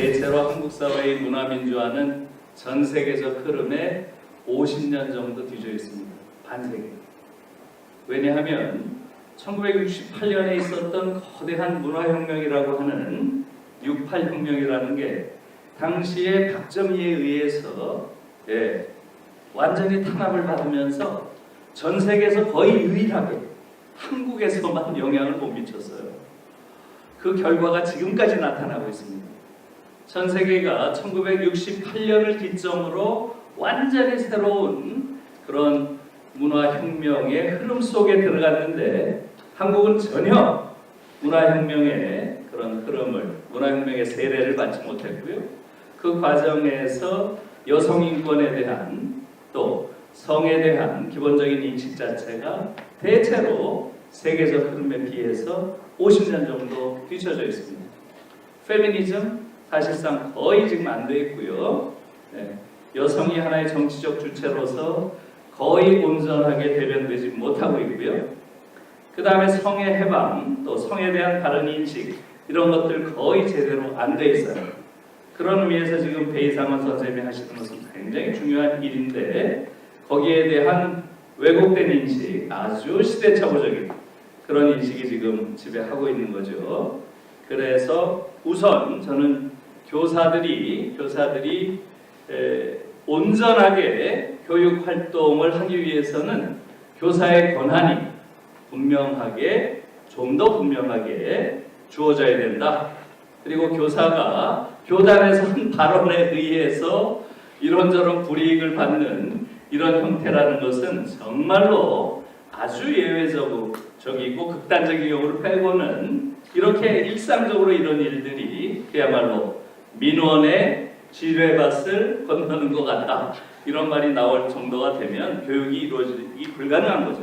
대체로 한국 사회의 문화 민주화는 전 세계적 흐름에 50년 정도 뒤져 있습니다. 반세기. 왜냐하면 1968년에 있었던 거대한 문화혁명이라고 하는 68혁명이라는 게 당시에 박정희에 의해서 예, 완전히 탄압을 받으면서 전 세계에서 거의 유일하게 한국에서만 영향을 못 미쳤어요. 그 결과가 지금까지 나타나고 있습니다. 전 세계가 1968년을 기점으로 완전히 새로운 그런 문화혁명의 흐름 속에 들어갔는데 한국은 전혀 문화혁명의 그런 흐름을 문화혁명의 세례를 받지 못했고요. 그 과정에서 여성 인권에 대한 또 성에 대한 기본적인 인식 자체가 대체로 세계적 흐름에 비해서 50년 정도 뒤쳐져 있습니다. 페미니즘 사실상 거의 지금 안 돼 있고요. 네. 여성이 하나의 정치적 주체로서 거의 온전하게 대변되지 못하고 있고요. 그 다음에 성의 해방, 또 성에 대한 다른 인식 이런 것들 거의 제대로 안 돼 있어요. 그런 의미에서 지금 베이상원 선생님이 하시는 것은 굉장히 중요한 일인데 거기에 대한 왜곡된 인식, 아주 시대착오적인 그런 인식이 지금 지배하고 있는 거죠. 그래서 우선 저는 교사들이 교사들이 에, 온전하게 교육 활동을 하기 위해서는 교사의 권한이 분명하게 좀 더 분명하게 주어져야 된다. 그리고 교사가 교단에서 한 발언에 의해서 이런저런 불이익을 받는 이런 형태라는 것은 정말로 아주 예외적이고 극단적인 경우를 빼고는 이렇게 일상적으로 이런 일들이 그야말로 민원의 지뢰밭을 건너는 것 같다. 이런 말이 나올 정도가 되면 교육이 이루어지기 불가능한 거죠.